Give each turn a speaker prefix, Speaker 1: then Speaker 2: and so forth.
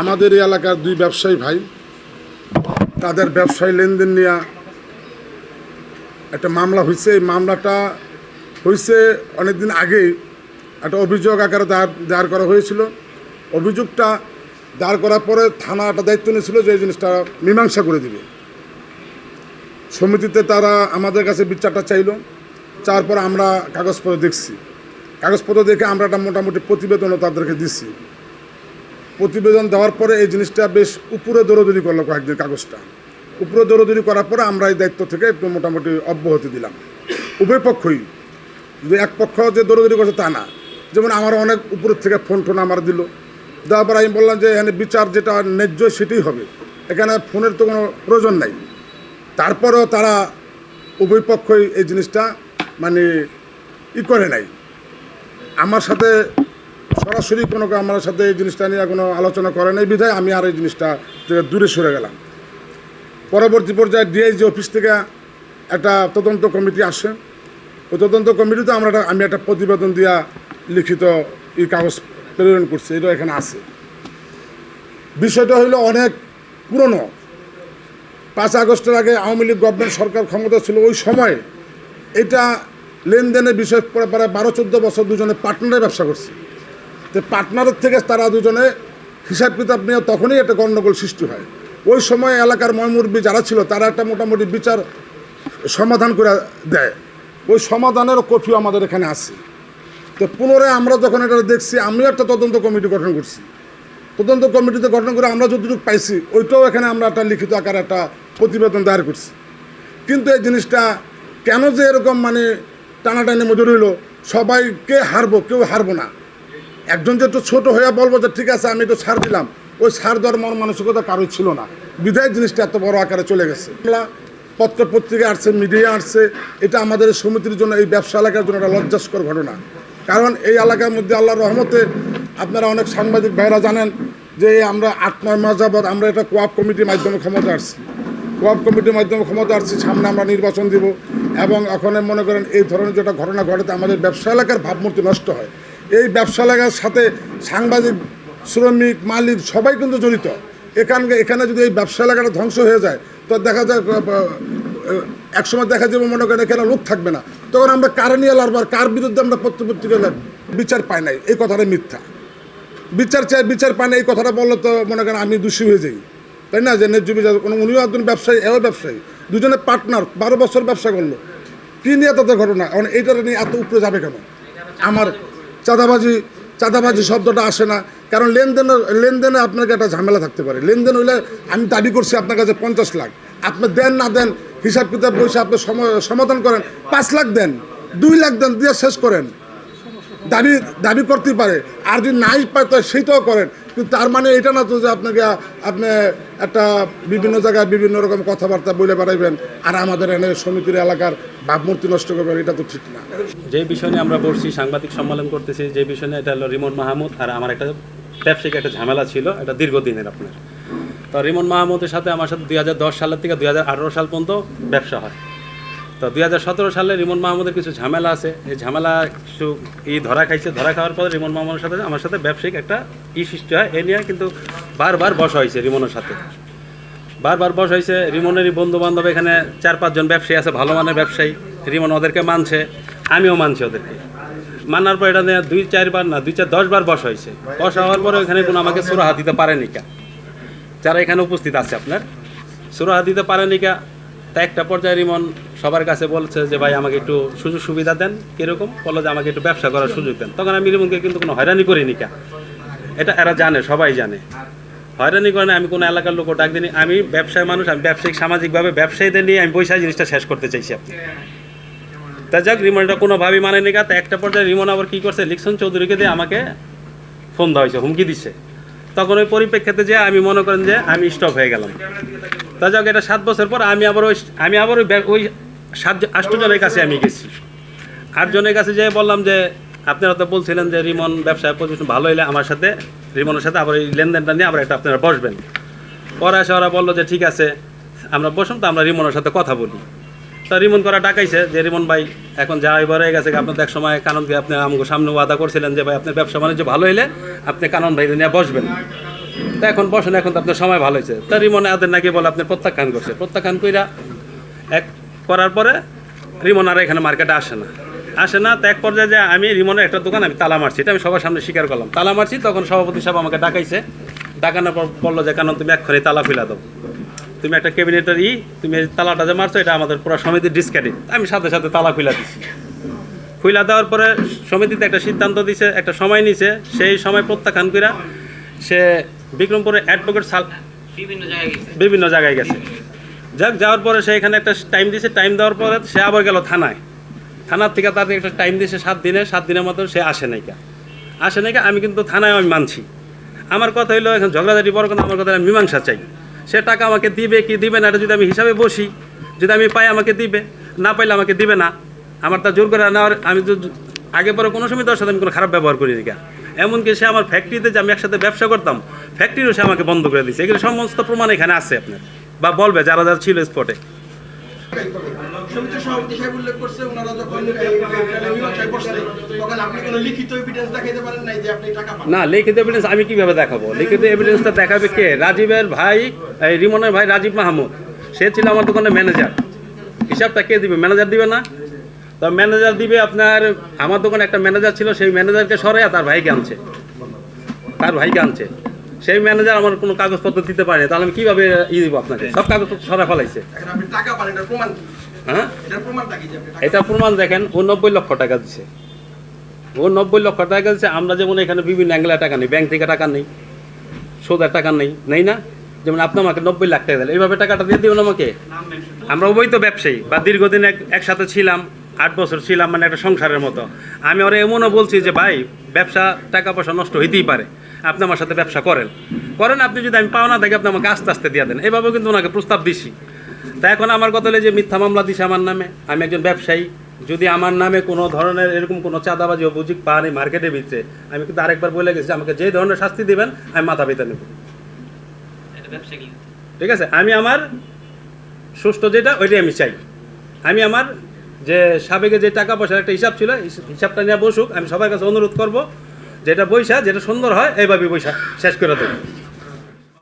Speaker 1: আমাদের এই এলাকার দুই ব্যবসায়ী ভাই, তাদের ব্যবসায়ী লেনদেন নিয়ে একটা মামলা হয়েছে এই মামলাটা হয়েছে অনেকদিন আগেই একটা অভিযোগ আকারে দায়ের দায়ের করা হয়েছিল। অভিযোগটা দাঁড় করার পরে থানা একটা দায়িত্ব নিয়েছিল যে এই জিনিসটা মীমাংসা করে দিবে। সমিতিতে তারা আমাদের কাছে বিচারটা চাইলো। চাওয়ার পর আমরা কাগজপত্র দেখছি। কাগজপত্র দেখে আমরা একটা মোটামুটি প্রতিবেদনও তাদেরকে দিচ্ছি প্রতিবেদন দেওয়ার পরে এই জিনিসটা বেশ উপরে দৌড়দৌড়ি করল কয়েকদিন কাগজটা। উপরে দৌড়দৌড়ি করার পরে আমরা এই দায়িত্ব থেকে একটু মোটামুটি অব্যাহতি দিলাম। উভয় পক্ষই। যে এক পক্ষ যে দৌড়দৌড়ি করছে তা না। যেমন আমার অনেক উপরের থেকে ফোন টোন আমার দিল। দেওয়ার পর আমি বললাম যে, এখানে বিচার যেটা ন্যায্য সেটাই হবে। এখানে ফোনের তো কোনো প্রয়োজন নাই। তারপরেও তারা উভয় পক্ষই এই জিনিসটা মানে ই করে নাই। আমার সাথে সরাসরি কোনো আমার সাথে এই জিনিসটা নিয়ে কোনো আলোচনা করে নাই। বিধায় আমি আর এই জিনিসটা দূরে সরে গেলাম। পরবর্তী পর্যায়ে ডিআইজি অফিস থেকে একটা তদন্ত কমিটি আসে। ওই তদন্ত কমিটিতে আমরা আমি একটা প্রতিবেদন দিয়া লিখিত এই কাগজ প্রেরণ করছি। এটা এখানে আছে। বিষয়টা হইল অনেক পুরনো। পাঁচ আগস্টের আগে আওয়ামী লীগ গভর্নমেন্ট সরকার ক্ষমতা ছিল। ওই সময় এটা লেনদেনের বিষয় পরে বারো চোদ্দ বছর দুজনে পার্টনারে ব্যবসা করছে। তো পার্টনারের থেকে তারা দুজনে হিসাব কিতাব নিয়ে তখনই একটা গণ্ডগোল সৃষ্টি হয়। ওই সময় এলাকার ময়মুরবি যারা ছিল, তারা একটা মোটামুটি বিচার সমাধান করে দেয়। ওই সমাধানের কপিও আমাদের এখানে আছে। তো পুনরায় আমরা যখন এটা দেখছি, আমিও একটা তদন্ত কমিটি গঠন করছি। তদন্ত কমিটিতে গঠন করে আমরা যতটুকু পাইছি, ওইটাও এখানে আমরা একটা লিখিত আকারে একটা প্রতিবেদন দায়ের করছি। কিন্তু এই জিনিসটা কেন যে এরকম মানে টানাটানি মধ্যে রইল সবাইকে হারবো, কেউ হারবো না। একজন যে একটু ছোটো হয়ে বলব যে, ঠিক আছে, আমি একটু ছাড় দিলাম। ওই ছাড় দেওয়ার মন মানসিকতা কারোই ছিল না। বিধায় জিনিসটা এত বড় আকারে চলে গেছে। পত্র পত্রিকা আসছে, মিডিয়া আসছে, এটা আমাদের সমিতির জন্য, এই ব্যবসা এলাকার জন্য একটা লজ্জাস্কর ঘটনা। কারণ এই এলাকার মধ্যে আল্লাহর রহমতে আপনারা অনেক সাংবাদিক ভাইরা জানেন যে আমরা আট, নয় মাস যাবৎ আমরা এটা কোয়াপ কমিটির মাধ্যমে ক্ষমতা আসছি। কোয়াপ কমিটির মাধ্যমে ক্ষমতা আসছি, সামনে আমরা নির্বাচন দিব এবং এখন মনে করেন এই ধরনের যেটা ঘটনা ঘটাতে আমাদের ব্যবসা এলাকার ভাবমূর্তি নষ্ট হয়। এই ব্যবসা এলাকার সাথে সাংবাদিক, শ্রমিক, মালিক সবাই কিন্তু জড়িত। এখানে এখানে যদি এই ব্যবসা এলাকাটা ধ্বংস হয়ে যায়, তো দেখা যায় এক সময় দেখা যাবে মনে করেন এখানে লোক থাকবে না। তখন আমরা কার নিয়ে লড়বো আর কার বিরুদ্ধে আমরা পত্রপত্রিকা বিচার পাই নাই, এই কথাটা মিথ্যা। বিচার চাই, বিচার পাই না এই কথাটা বললে তো মনে করেন আমি দোষী হয়ে যাই। তাই না? যে ন্যায্য বিচার কোনো উনিও একজন ব্যবসায়ী, এও ব্যবসায়ী। দুজনে পার্টনার বারো বছর ব্যবসা করল। কী নিয়ে তাদের ঘটনা এখন এইটা নিয়ে এত উপরে যাবে কেন? আমার চাঁদাবাজি চাঁদাবাজি শব্দটা আসে না। কারণ লেনদেনের লেনদেনে আপনাকে একটা ঝামেলা থাকতে পারে। লেনদেন হইলে আমি দাবি করছি আপনার কাছে পঞ্চাশ লাখ। আপনি দেন, না দেন হিসাব কিতাব বসে আপনি সম- সমাধান করেন। পাঁচ লাখ দেন, দুই লাখ দেন, দিয়ে শেষ করেন। দাবি দাবি করতে পারে। আর যদি নাই পায় তো সেইটাও করেন। কিন্তু তার মানে এটা না তো যে আপনাকে, আপনি একটা বিভিন্ন জায়গায় বিভিন্ন রকম কথাবার্তা বলে বেড়াইবেন, আর আমাদের এনে সমিতির এলাকার ভাবমূর্তি নষ্ট করবেন, এটা তো ঠিক না।
Speaker 2: যে বিষয় নিয়ে আমরা বসছি, সাংবাদিক সম্মেলন করতেছি, যে বিষয় নিয়ে এটা হলো রিমন মাহমুদ, আর আমার একটা ব্যবসায়িক একটা ঝামেলা ছিল, এটা দীর্ঘদিনের আপনার। তো রিমন মাহমুদের সাথে আমার সাথে দুই হাজার দশ সালের থেকে দুই হাজার আঠারো সাল পর্যন্ত ব্যবসা হয়। তো দুই হাজার সতেরো সালে রিমন মাহমুদের কিছু ঝামেলা আছে। এই ঝামেলা কিছু ই ধরা খাইছে, ধরা খাওয়ার পরে রিমন মাহমুদের সাথে, আমার সাথে ব্যবসায়িক একটা ই সৃষ্টি হয়, এ নিয়ে কিন্তু বারবার বসা হয়েছে রিমনের সাথে। বারবার বস হয়েছে, রিমনেরই বন্ধু বান্ধব এখানে চার পাঁচজন ব্যবসায়ী আছে, ভালো মানের ব্যবসায়ী। রিমন ওদেরকে মানছে, আমিও মানছি ওদেরকে। মানার পর এটা নিয়ে দুই, চারবার না, দুই, চার দশ বার বস হয়েছে। বস হওয়ার পরে ওখানে কোনো আমাকে সুরাহা দিতে পারেনি কা। যারা এখানে উপস্থিত আছে আপনার, সুরাহা দিতে পারেনি কা তা একটা পর্যায়ে রিমন সবার কাছে বলছে যে, ভাই, আমাকে একটু সুযোগ সুবিধা দেন। কীরকম? বলল যে, আমাকে একটু ব্যবসা করার সুযোগ দেন। তখন আমি রিমনকে কিন্তু কোনো হয়রানি করিনি কা। এটা এরা জানে, সবাই জানে। হয়রানি করে না আমি কোনো এলাকার লোক ডাক দিনি আমি ব্যবসায়ী মানুষ, আমি ব্যবসায়িক, সামাজিকভাবে ব্যবসায়ীদের নিয়ে আমি পয়সা জিনিসটা শেষ করতে চাইছি আপনি। তা যাক, রিমনটা কোনোভাবেই মানে নিকা তা একটা পর্যায়ে রিমন আবার কী করছে লিকসন চৌধুরীকে দিয়ে আমাকে ফোন দেওয়া হয়েছে, হুমকি দিচ্ছে। তখন ওই পরিপ্রেক্ষিতে যে আমি মনে করেন যে, আমি স্টপ হয়ে গেলাম। তা যাক, এটা সাত বছর পর আমি আবার ওই আমি আবার ওই ওই সাত আষ্টজনের কাছে আমি গেছি। আটজনের কাছে যেয়ে বললাম যে, আপনারা তো বলছিলেন যে, রিমন ব্যবসায় পজিশন ভালো হইলে আমার সাথে, রিমনের সাথে আবার এই লেনদেনটা নিয়ে আবার একটা আপনারা বসবেন। পরে এসে ওরা বলল যে, ঠিক আছে, আমরা বসুন, তো আমরা রিমনের সাথে কথা বলি। তা রিমন করা ডাকাইছে যে, রিমন ভাই, এখন যা এবার হয়ে গেছে আপনার এক সময় কাননকে আপনি আমাকে সামনে ওয়াদা করছিলেন যে, ভাই, আপনার ব্যবসা বাণিজ্য ভালো হইলে আপনি কানন ভাই নিয়ে বসবেন। তা এখন বসেন, এখন তো আপনার সময় ভালো হয়েছে। তা রিমনে আদের নাকি বলে আপনি প্রত্যাখ্যান করছে। প্রত্যাখ্যান কইরা এক করার পরে রিমন আর এখানে মার্কেটে আসে না। আসে না, তো এক পর্যায়ে যে আমি রিমনের একটা দোকান, আমি তালা মারছি। এটা আমি সবার সামনে স্বীকার করলাম। তালা মারছি, তখন সভাপতি সাহেব আমাকে ডাকাইছে। ডাকানোর পর বলল যে কারণ তুমি এক্ষণে তালা ফিলা দাও। তুমি একটা ক্যাবিনেটের ই, তুমি তালাটা যে মারছো, এটা আমাদের পুরো সমিতির ডিসক্রেডিট আমি সাথে সাথে তালা খুলা দিছি। খুলা দেওয়ার পরে সমিতিতে একটা সিদ্ধান্ত দিছে, একটা সময় নিছে। সেই সময় প্রত্যাখ্যান কইরা সে বিক্রমপুরে অ্যাডভোকেট সাল
Speaker 3: বিভিন্ন জায়গায় গেছে।
Speaker 2: বিভিন্ন জায়গায় গেছে। যাক যাওয়ার পরে সে এখানে একটা টাইম দিয়েছে টাইম দেওয়ার পরে সে আবার গেল থানায়। থানার থেকে তাদের একটা টাইম দিয়েছে সাত দিনে সাত দিনের মতো সে আসে নাইকা আসে নাইকা আমি কিন্তু থানায় আমি মানছি। আমার কথা হইল এখন ঝগড়াঝাটি বড় কথা আমার কথা আমি মীমাংসা চাই। সে টাকা আমাকে দিবে কি দিবে না এটা যদি আমি হিসাবে বসি যদি আমি পাই আমাকে দিবে না পাইলে আমাকে দিবে না। আমার তা জোর করে নেওয়ার আমি তো আগে পরে কোনো সময় তার সাথে আমি কোনো খারাপ ব্যবহার করি না এমনকি সে আমার ফ্যাক্টরিতে যে আমি একসাথে ব্যবসা করতাম ফ্যাক্টরিও সে আমাকে বন্ধ করে দিয়েছে এগুলো সমস্ত প্রমাণ এখানে আছে আপনার। বা বলবে যারা যারা ছিল স্পটে না লিখিত এভিডেন্স আমি কীভাবে দেখাবো? লিখিত এভিডেন্সটা দেখাবে কে? রাজীবের ভাই রিমনের ভাই রাজীব মাহমুদ। সে ছিল আমার দোকানের ম্যানেজার হিসাবটা কে দিবে? ম্যানেজার দিবে না? তো ম্যানেজার দিবে আপনার আমার দোকানে একটা ম্যানেজার ছিল সেই ম্যানেজারকে সরে তার ভাইকে আনছে। তার ভাইকে আনছে। সেই ম্যানেজার আমার কোনো কাগজপত্র দিতে পারে তাহলে আমি কীভাবে ই দিব আপনাকে? সব কাগজপত্র সরা ফেলাইছে।
Speaker 4: এখন আপনি টাকা পান এটার প্রমাণ কি?
Speaker 2: হ্যাঁ? এটা প্রমাণ দেখেন ও নব্বই লক্ষ টাকা দিছে। ও নব্বই লক্ষ টাকা দিচ্ছে আমরা যেমন এখানে বিভিন্ন অ্যাঙ্গেলে টাকা নেই ব্যাংক থেকে টাকা নেই সোদার টাকা নেই নেই না? যেমন আপনি আমাকে নব্বই লাখ টাকা দিলেন এইভাবে টাকাটা দিয়ে দিবেন আমাকে? আমরা উভয় তো ব্যবসায়ী বা দীর্ঘদিন একসাথে ছিলাম আট বছর ছিলাম মানে একটা সংসারের মতো। আমি ওরা এমনও বলছি যে ভাই ব্যবসা টাকা পয়সা নষ্ট হইতেই পারে। আপনি আমার সাথে ব্যবসা করেন। করেন আপনি যদি আমি পাওনা থাকি আপনি আমাকে আস্তে আস্তে দিয়ে দেন। এইভাবেও কিন্তু ওনাকে প্রস্তাব দিছি। তা এখন আমার কথা হলো যে মিথ্যা মামলা দিছে আমার নামে। আমি একজন ব্যবসায়ী। যদি আমার নামে কোনো ধরনের এরকম কোনো চাঁদাবাজি অভিযোগ পান এই মার্কেটে ভিতরে আমি কিন্তু আরেকবার বলে গেছি আমাকে যে ধরনের শাস্তি দিবেন আমি মাথা পেতে নেব। ঠিক আছে? আমি আমার সুষ্ঠু যেটা ওইটাই আমি চাই। আমি আমার যে সাবেকে যে টাকা পয়সার একটা হিসাব ছিল হিসাবটা নিয়ে বসুক, আমি সবার কাছে অনুরোধ করব, যেটা বৈশা, যেটা সুন্দর হয় এইভাবে বৈশা, শেষ করে দেবো।